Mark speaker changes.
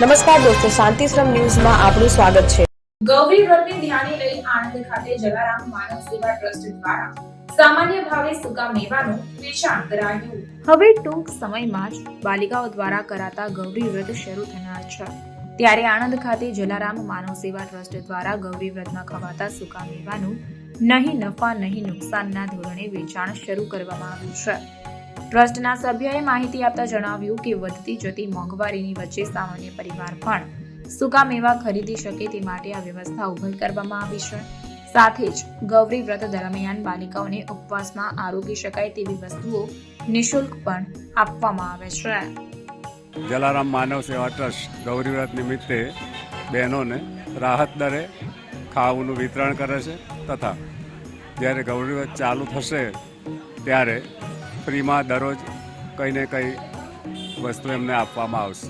Speaker 1: નમસ્કાર દોસ્તો શાંતિશ્રમ ન્યૂઝમાં આપનું સ્વાગત છે.
Speaker 2: ગૌરી વ્રતને ધ્યાને લઈ આણંદ ખાતે જલારામ માનવ સેવા ટ્રસ્ટ દ્વારા સામાન્ય ભાવે સૂકા મેવાનું વેચાણ કરાયું. હવે ટૂંક સમયમાં જ બાલિકાઓ દ્વારા કરાતા ગૌરી વ્રત શરૂ થનાર છે. ત્યારે આણંદ ખાતે જલારામ માનવ સેવા ટ્રસ્ટ દ્વારા ગૌરી વ્રતમાં ખવાતા સૂકા મેવાનું નહીં નફા નહીં નુકસાનના ધોરણે વેચાણ શરૂ કરવામાં આવ્યું છે. ટ્રસ્ટના સભ્યએ માહિતી આપતા જણાવ્યું કે વધતી જતી મોંઘવારીની વચ્ચે સામાન્ય પરિવાર પણ સૂકા મેવા ખરીદી શકે તે માટે આ વ્યવસ્થા ઊભી કરવામાં આવી છે. સાથે જ ગૌરી વ્રત દરમિયાન બાલિકાઓને ઉપવાસમાં આરોગી શકાય તેવી વસ્તુઓ નિઃશુલ્ક પણ આપવામાં આવે છે.
Speaker 3: જલારામ માનવ સેવા ટ્રસ્ટ ગૌરી વ્રત નિમિત્તે બહેનોને રાહત દરે ખાવાનું વિતરણ કરે છે તથા જ્યારે ગૌરી વ્રત ચાલુ થશે ત્યારે ફ્રીમાં દરરોજ કંઈ ને કંઈ વસ્તુ એમને આપવામાં આવશે.